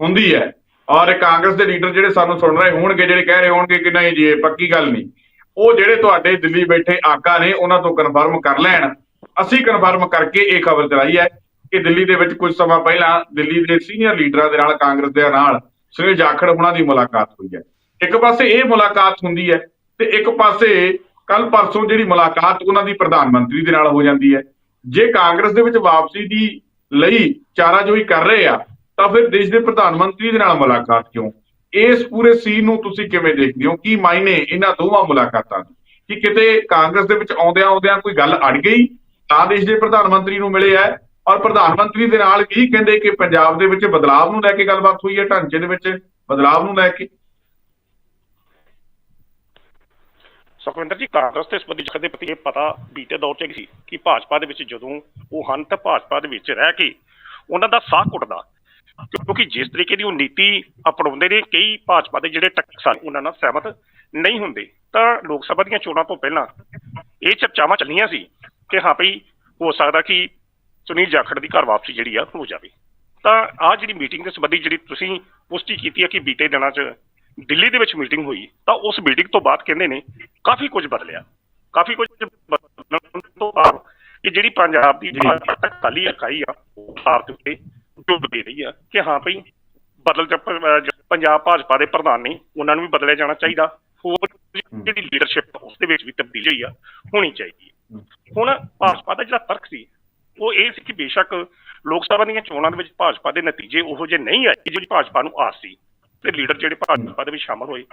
ਹੁੰਦੀ ਹੈ। ਔਰ ਕਾਂਗਰਸ ਦੇ ਲੀਡਰ ਜਿਹੜੇ ਸਾਨੂੰ ਸੁਣ ਰਹੇ ਹੋਣਗੇ, ਜਿਹੜੇ ਕਹਿ ਰਹੇ ਹੋਣਗੇ ਕਿ ਨਹੀਂ ਜੀ, ਇਹ ਪੱਕੀ ਗੱਲ ਨਹੀਂ। ਉਹ ਜਿਹੜੇ ਤੁਹਾਡੇ ਦਿੱਲੀ ਬੈਠੇ ਆਕਾ ਨੇ, ਉਹਨਾਂ ਤੋਂ ਕਨਫਰਮ ਕਰ ਲੈਣ। ਅਸੀਂ ਕਨਫਰਮ ਕਰਕੇ ਇਹ ਖਬਰ ਚਲਾਈ ਹੈ ਕਿ ਦਿੱਲੀ ਦੇ ਵਿੱਚ ਕੁਝ ਸਮਾਂ ਪਹਿਲਾਂ ਦਿੱਲੀ ਦੇ ਸੀਨੀਅਰ ਲੀਡਰਾਂ ਦੇ ਨਾਲ, ਕਾਂਗਰਸ ਦੇ ਨਾਲ ਸੁਨੀਲ ਜਾਖੜ ਉਹਨਾਂ ਦੀ ਮੁਲਾਕਾਤ ਹੋਈ ਹੈ। ਇੱਕ ਪਾਸੇ ਇਹ ਮੁਲਾਕਾਤ ਹੁੰਦੀ ਹੈ ਤੇ ਇੱਕ ਪਾਸੇ ਕੱਲ ਪਰਸੋਂ ਜਿਹੜੀ ਮੁਲਾਕਾਤ ਉਹਨਾਂ ਦੀ ਪ੍ਰਧਾਨ ਮੰਤਰੀ ਦੇ ਨਾਲ ਹੋ ਜਾਂਦੀ ਹੈ। ਜੇ ਕਾਂਗਰਸ ਦੇ ਵਿੱਚ ਵਾਪਸੀ ਦੀ ਲਈ ਚਾਰਾਜੋਈ ਕਰ ਰਹੇ ਆ, ਤਾਂ ਫਿਰ ਦੇਸ਼ ਦੇ ਪ੍ਰਧਾਨ ਮੰਤਰੀ ਦੇ ਨਾਲ ਮੁਲਾਕਾਤ ਕਿਉਂ? ਇਸ ਪੂਰੇ ਸੀਨ ਨੂੰ ਤੁਸੀਂ ਕਿਵੇਂ ਦੇਖਦੇ ਹੋ? ਕੀ ਮਾਇਨੇ ਇਹਨਾਂ ਦੋਵਾਂ ਮੁਲਾਕਾਤਾਂ ਦੇ? ਕਿ ਕਿਤੇ ਕਾਂਗਰਸ ਦੇ ਵਿੱਚ ਆਉਂਦਿਆਂ ਆਉਂਦਿਆਂ ਕੋਈ ਗੱਲ ਅੜ ਗਈ? ਤਾਂ ਦੇਸ਼ ਦੇ ਪ੍ਰਧਾਨ ਮੰਤਰੀ ਨੂੰ ਮਿਲੇ ਹੈ ਔਰ ਪ੍ਰਧਾਨ ਮੰਤਰੀ ਦੇ ਨਾਲ ਵੀ ਕਹਿੰਦੇ ਕਿ ਪੰਜਾਬ ਦੇ ਵਿੱਚ ਬਦਲਾਵ ਨੂੰ ਲੈ ਕੇ ਗੱਲਬਾਤ ਹੋਈ ਹੈ, ਢਾਂਚੇ ਦੇ ਵਿੱਚ ਬਦਲਾਵ ਨੂੰ ਲੈ ਕੇ? ਸੁਖਵਿੰਦਰ ਜੀ, ਕਾਂਗਰਸ ਤੇ ਸੰਬੰਧੀ ਜਖਤ ਦੇ ਪ੍ਰਤੀ ਇਹ ਪਤਾ ਬੀਤੇ ਦੌਰ 'ਚ ਸੀ ਕਿ ਭਾਜਪਾ ਦੇ ਵਿੱਚ ਜਦੋਂ ਉਹ ਹਨ ਤਾਂ ਭਾਜਪਾ ਦੇ ਵਿੱਚ ਰਹਿ ਕੇ ਉਹਨਾਂ ਦਾ ਸਾਹ ਘੁੱਟਦਾ, ਕਿਉਂਕਿ ਜਿਸ ਤਰੀਕੇ ਦੀ ਉਹ ਨੀਤੀ ਅਪਣਾਉਂਦੇ ਨੇ, ਕਈ ਭਾਜਪਾ ਦੇ ਜਿਹੜੇ ਟਕਸਾਲ ਉਹਨਾਂ ਨਾਲ ਸਹਿਮਤ ਨਹੀਂ ਹੁੰਦੇ। ਤਾਂ ਲੋਕ ਸਭਾ ਦੀਆਂ ਚੋਣਾਂ ਤੋਂ ਪਹਿਲਾਂ ਇਹ ਚਰਚਾਵਾਂ ਚੱਲੀਆਂ ਸੀ ਕਿ ਹਾਂ ਭਈ ਹੋ ਸਕਦਾ ਕਿ ਸੁਨੀਲ ਜਾਖੜ ਦੀ ਘਰ ਵਾਪਸੀ ਜਿਹੜੀ ਆ, ਹੋ ਜਾਵੇ। ਤਾਂ ਆ ਜਿਹੜੀ ਮੀਟਿੰਗ ਦੇ ਸੰਬੰਧੀ ਜਿਹੜੀ ਤੁਸੀਂ ਪੁਸ਼ਟੀ ਕੀਤੀ ਹੈ ਕਿ ਬੀਤੇ ਦਿਨਾਂ 'ਚ ਦਿੱਲੀ ਦੇ ਵਿੱਚ ਮੀਟਿੰਗ ਹੋਈ ਤਾਂ ਉਸ ਮੀਟਿੰਗ ਤੋਂ ਬਾਅਦ ਕਹਿੰਦੇ ਨੇ ਕਾਫੀ ਕੁਝ ਬਦਲਿਆ। ਕਾਫੀ ਕੁਝ ਬਦਲਣ ਤੋਂ ਬਾਅਦ ਕਿ ਜਿਹੜੀ ਪੰਜਾਬ ਦੀ ਜੀ। ਭਾਜਪਾ ਕਾਲੀ ਇਕਾਈ ਆ ਉਹ ਭਾਰਤ ਉੱਤੇ ਡੁੱਬ ਦੇ ਰਹੀ ਆ ਕਿ ਹਾਂ ਭਈ ਬਦਲ ਪੰਜਾਬ ਭਾਜਪਾ ਦੇ ਪ੍ਰਧਾਨ ਨੇ ਉਹਨਾਂ ਨੂੰ ਵੀ ਬਦਲਿਆ ਜਾਣਾ ਚਾਹੀਦਾ। ਹੋਰ ਜਿਹੜੀ ਲੀਡਰਸ਼ਿਪ ਉਸ ਦੇ ਵਿੱਚ ਵੀ ਤਬਦੀਲੀ ਹੋਈ ਆ ਹੋਣੀ ਚਾਹੀਦੀ ਹੁਣ ਭਾਜਪਾ ਦਾ ਜਿਹੜਾ ਤਰਕ ਸੀ ਉਹ ਇਹ ਸੀ ਕਿ ਬੇਸ਼ੱਕ ਲੋਕ ਸਭਾ ਦੀਆਂ ਚੋਣਾਂ ਦੇ ਵਿੱਚ ਭਾਜਪਾ ਦੇ ਨਤੀਜੇ ਉਹੋ ਜਿਹੇ ਨਹੀਂ ਆਏ ਜਿਹੜੀ ਭਾਜਪਾ ਨੂੰ ਆਸ ਸੀ। ਤੇ ਲੀਡਰ ਜਿਹੜੇ ਭਾਜਪਾ ਦੇ ਵਿੱਚ ਸ਼ਾਮਲ ਹੋਏ,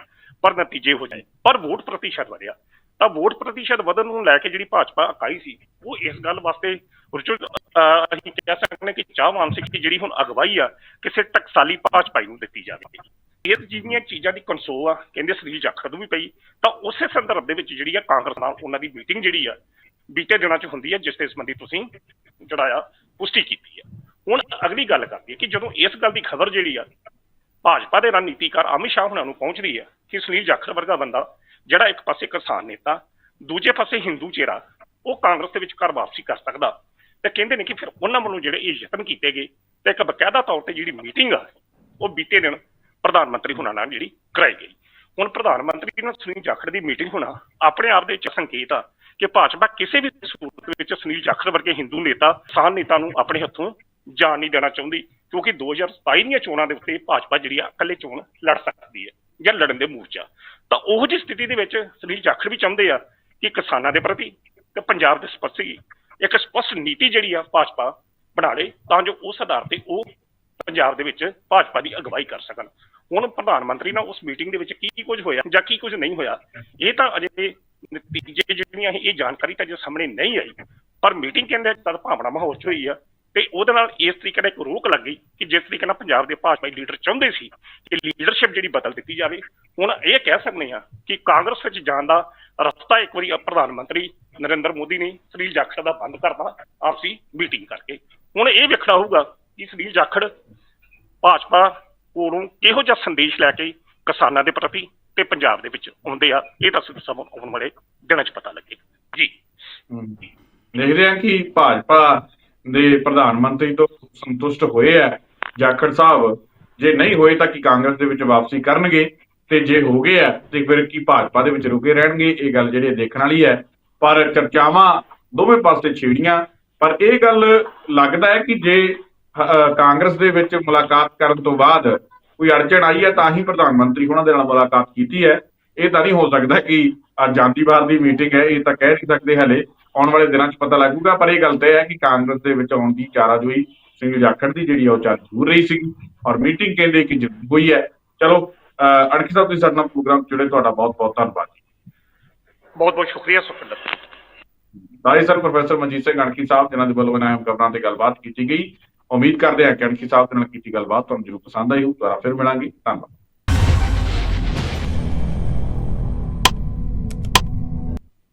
ਪਰ ਨਤੀਜੇ ਹੋ ਜਾਏ। ਪਰ ਵੋਟ ਪ੍ਰਤੀਸ਼ਤ ਵਧਿਆ। ਤਾਂ ਵੋਟ ਪ੍ਰਤੀਸ਼ਤ ਵਧਣ ਨੂੰ ਲੈ ਕੇ ਜਿਹੜੀ ਭਾਜਪਾ ਇਕਾਈ ਸੀ, ਉਹ ਇਸ ਗੱਲ ਵਾਸਤੇ ਰੁਚਿਤ ਅਸੀਂ ਕਹਿ ਸਕਦੇ ਕਿ ਚਾਹਵਾਨ ਸੀ ਕਿ ਜਿਹੜੀ ਹੁਣ ਅਗਵਾਈ ਆ, ਕਿਸੇ ਟਕਸਾਲੀ ਭਾਜਪਾਈ ਨੂੰ ਦਿੱਤੀ ਜਾਵੇ। ਇਹ ਜਿਹੜੀਆਂ ਚੀਜ਼ਾਂ ਦੀ ਕੰਸੋ ਆ, ਕਹਿੰਦੇ ਸ੍ਰੀ ਜਾਖੜ ਨੂੰ ਵੀ ਪਈ, ਤਾਂ ਉਸੇ ਸੰਦਰਭ ਦੇ ਵਿੱਚ ਜਿਹੜੀ ਆ ਕਾਂਗਰਸ ਨਾਲ ਉਹਨਾਂ ਦੀ ਮੀਟਿੰਗ ਜਿਹੜੀ ਆ, ਬੀਤੇ ਦਿਨਾਂ 'ਚ ਹੁੰਦੀ ਹੈ ਜਿਸ ਦੇ ਸੰਬੰਧੀ ਤੁਸੀਂ ਜਿਹੜਾ ਆ ਪੁਸ਼ਟੀ ਕੀਤੀ ਹੈ ਹੁਣ ਅਗਲੀ ਗੱਲ ਕਰਦੀ ਹੈ ਕਿ ਜਦੋਂ ਇਸ ਗੱਲ ਦੀ ਖਬਰ ਜਿਹੜੀ ਆ ਭਾਜਪਾ ਦੇ ਰਣਨੀਤੀਕਾਰ ਅਮਿਤ ਸ਼ਾਹ ਹੁਣਾਂ ਨੂੰ ਪਹੁੰਚ ਰਹੀ ਹੈ। ਕਿ ਸੁਨੀਲ ਜਾਖੜ ਵਰਗਾ ਬੰਦਾ, ਜਿਹੜਾ ਇੱਕ ਪਾਸੇ ਕਿਸਾਨ ਨੇਤਾ, ਦੂਜੇ ਪਾਸੇ ਹਿੰਦੂ ਚਿਹਰਾ, ਉਹ ਕਾਂਗਰਸ ਦੇ ਵਿੱਚ ਘਰ ਵਾਪਸੀ ਕਰ ਸਕਦਾ। ਤੇ ਕਹਿੰਦੇ ਨੇ ਕਿ ਫਿਰ ਉਹਨਾਂ ਵੱਲੋਂ ਜਿਹੜੇ ਇਹ ਯਤਨ ਕੀਤੇ ਗਏ, ਤੇ ਇੱਕ ਬਕਾਇਦਾ ਤੌਰ ਤੇ ਜਿਹੜੀ ਮੀਟਿੰਗ ਆ, ਉਹ ਬੀਤੇ ਦਿਨ ਪ੍ਰਧਾਨ ਮੰਤਰੀ ਹੁਣਾਂ ਨਾਲ ਜਿਹੜੀ ਕਰਾਈ ਗਈ। ਹੁਣ ਪ੍ਰਧਾਨ ਮੰਤਰੀ ਨਾਲ ਸੁਨੀਲ ਜਾਖੜ ਦੀ ਮੀਟਿੰਗ ਹੋਣਾ ਆਪਣੇ ਆਪ ਦੇ ਵਿੱਚ ਸੰਕੇਤ ਆ ਕਿ ਭਾਜਪਾ ਕਿਸੇ ਵੀ ਸੂਰਤ ਵਿੱਚ ਸੁਨੀਲ ਜਾਖੜ ਵਰਗੇ ਹਿੰਦੂ ਨੇਤਾ, ਕਿਸਾਨ ਨੇਤਾ ਨੂੰ ਆਪਣੇ ਹੱਥੋਂ ਜਾਣ ਨਹੀਂ ਦੇਣਾ ਚਾਹੁੰਦੀ। ਕਿਉਂਕਿ 2027 ਦੀਆਂ ਚੋਣਾਂ ਦੇ ਉੱਤੇ ਭਾਜਪਾ ਜਿਹੜੀ ਆ ਇਕੱਲੇ ਚੋਣ ਲੜ ਸਕਦੀ ਹੈ ਜਾਂ ਲੜਨ ਦੇ ਮੋਰਚਾ। ਤਾਂ ਉਹੋ ਜਿਹੀ ਸਥਿਤੀ ਦੇ ਵਿੱਚ ਸੁਨੀਲ ਜਾਖੜ ਵੀ ਚਾਹੁੰਦੇ ਆ ਕਿ ਕਿਸਾਨਾਂ ਦੇ ਪ੍ਰਤੀ ਤੇ ਪੰਜਾਬ ਦੇ ਸਪਰਸੀ ਇੱਕ ਸਪਸ਼ਟ ਨੀਤੀ ਜਿਹੜੀ ਆ ਭਾਜਪਾ ਬਣਾ ਲੇ ਤਾਂ ਜੋ ਉਸ ਆਧਾਰ ਤੇ ਉਹ ਪੰਜਾਬ ਦੇ ਵਿੱਚ ਭਾਜਪਾ ਦੀ ਅਗਵਾਈ ਕਰ ਸਕਣ। ਹੁਣ ਪ੍ਰਧਾਨ ਮੰਤਰੀ ਨਾਲ ਉਸ ਮੀਟਿੰਗ ਦੇ ਵਿੱਚ ਕੀ ਕੀ ਕੁਝ ਹੋਇਆ ਜਾਂ ਕੀ ਕੁਝ ਨਹੀਂ ਹੋਇਆ, ਇਹ ਤਾਂ ਅਜੇ ਨਤੀਜੇ ਜਿਹੜੀਆਂ ਇਹ ਜਾਣਕਾਰੀ ਤਾਂ ਜੇ ਸਾਹਮਣੇ ਨਹੀਂ ਆਈ। ਪਰ ਮੀਟਿੰਗ ਕਹਿੰਦੇ ਤਦ ਭਾਵਨਾ ਮਾਹੌਲ ਚ ਹੋਈ ਆ ਤੇ ਉਹਦੇ ਨਾਲ ਇਸ ਤਰੀਕੇ ਨਾਲ ਇੱਕ ਰੋਕ ਲੱਗ ਗਈ ਕਿ ਜਿਸ ਤਰੀਕੇ ਨਾਲ ਪੰਜਾਬ ਦੇ ਭਾਜਪਾ ਲੀਡਰ ਚਾਹੁੰਦੇ ਸੀ ਕਿ ਲੀਡਰਸ਼ਿਪ ਜਿਹੜੀ ਬਦਲ ਦਿੱਤੀ ਜਾਵੇ। ਹੁਣ ਇਹ ਕਹਿ ਸਕਦੇ ਹਾਂ ਕਿ ਕਾਂਗਰਸ ਵਿੱਚ ਜਾਣ ਦਾ ਰਸਤਾ ਇੱਕ ਵਾਰੀ ਪ੍ਰਧਾਨ ਮੰਤਰੀ ਨਰਿੰਦਰ ਮੋਦੀ ਨੇ ਸੁਨੀਲ ਜਾਖੜ ਦਾ ਬੰਦ ਕਰਤਾ, ਆਪਸੀ ਮੀਟਿੰਗ ਕਰਕੇ। ਹੁਣ ਇਹ ਵੇਖਣਾ ਹੋਊਗਾ ਕਿ ਸੁਨੀਲ ਜਾਖੜ ਭਾਜਪਾ ਕੋਲੋਂ ਕਿਹੋ ਜਿਹਾ ਸੰਦੇਸ਼ ਲੈ ਕੇ ਕਿਸਾਨਾਂ ਦੇ ਪ੍ਰਤੀ ਤੇ ਪੰਜਾਬ ਦੇ ਵਿੱਚ ਆਉਂਦੇ ਆ, ਇਹ ਤਾਂ ਸਮਾਂ ਆਉਣ ਵਾਲੇ ਦਿਨਾਂ 'ਚ ਪਤਾ ਲੱਗੇਗਾ। ਜੀ। ਹਮ। ਦੇਖਦੇ ਹਾਂ ਕਿ ਭਾਜਪਾ ਦੇ ਪ੍ਰਧਾਨ ਮੰਤਰੀ ਤੋਂ ਸੰਤੁਸ਼ਟ ਹੋਏ ਆ ਜਾਖੜ ਸਾਹਿਬ। ਜੇ ਨਹੀਂ ਹੋਏ ਤਾਂ ਕਿ ਕਾਂਗਰਸ ਦੇ ਵਿੱਚ ਵਾਪਸੀ ਕਰਨਗੇ? ਤੇ ਜੇ ਹੋ ਗਏ ਆ, ਤੇ ਫਿਰ ਕੀ ਭਾਜਪਾ ਦੇ ਵਿੱਚ ਰੁਕੇ ਰਹਿਣਗੇ? ਇਹ ਗੱਲ ਜਿਹੜੀ ਦੇਖਣ ਵਾਲੀ ਹੈ। ਪਰ ਚਰਚਾਵਾਂ ਦੋਵੇਂ ਪਾਸੇ ਛਿੜੀਆਂ। ਪਰ ਇਹ ਗੱਲ ਲੱਗਦਾ ਹੈ ਕਿ ਜੇ ਕਾਂਗਰਸ ਦੇ ਵਿੱਚ ਮੁਲਾਕਾਤ ਕਰਨ ਤੋਂ ਬਾਅਦ ਕੋਈ ਅੜਚਣ ਆਈ ਹੈ, ਤਾਂ ਹੀ ਪ੍ਰਧਾਨ ਮੰਤਰੀ ਉਹਨਾਂ ਦੇ ਨਾਲ ਮੁਲਾਕਾਤ ਕੀਤੀ ਹੈ। ਇਹ ਤਾਂ ਨਹੀਂ ਹੋ ਸਕਦਾ ਕਿ ਅੱਜ ਜਾਂਦੀ ਵਾਰ ਦੀ ਮੀਟਿੰਗ ਹੈ ਇਹ ਤਾਂ ਕਹਿ ਨਹੀਂ ਸਕਦੇ ਹਲੇ। ਆਉਣ ਵਾਲੇ ਦਿਨਾਂ 'ਚ ਪਤਾ ਲੱਗੂਗਾ ਪਰ ਇਹ ਗੱਲ ਤਾਂ ਹੈ ਕਿ ਕਾਂਗਰਸ ਦੇ ਵਿੱਚ ਆਉਣ ਦੀ ਚਾਰਾਜੋਈ ਸਿੰਘ ਜਾਖੜ ਦੀ ਜਿਹੜੀ ਉਹ ਚੱਲ ਜ਼ਰੂਰ ਰਹੀ ਸੀ ਔਰ ਮੀਟਿੰਗ ਕਹਿੰਦੇ ਕਿ ਜ਼ਰੂਰ ਹੋਈ ਹੈ। ਚਲੋ ਅੜਕੀ ਸਾਹਿਬ ਤੁਸੀਂ ਸਾਡੇ ਨਾਲ ਪ੍ਰੋਗਰਾਮ ਜੁੜੇ ਤੁਹਾਡਾ ਬਹੁਤ ਬਹੁਤ ਧੰਨਵਾਦ ਬਹੁਤ ਬਹੁਤ ਸ਼ੁਕਰੀਆ ਸੁਖਿੰਦਰ ਸਾਰੇ ਸਰ ਪ੍ਰੋਫੈਸਰ ਮਨਜੀਤ ਸਿੰਘ ਅਣਖੀ ਸਾਹਿਬ ਜਿਨ੍ਹਾਂ ਦੇ ਵੱਲੋਂ ਬਣਾਇਆ ਖਬਰਾਂ ਤੇ ਗੱਲਬਾਤ ਕੀਤੀ ਗਈ। ਉਮੀਦ ਕਰਦੇ ਹਾਂ ਕਿ ਅਣਖੀ ਸਾਹਿਬ ਦੇ ਨਾਲ ਕੀਤੀ ਗੱਲਬਾਤ ਤੁਹਾਨੂੰ ਜ਼ਰੂਰ ਪਸੰਦ ਆਈ ਹੋਊ। ਦੁਬਾਰਾ ਫਿਰ ਮਿਲਾਂਗੇ। ਧੰਨਵਾਦ।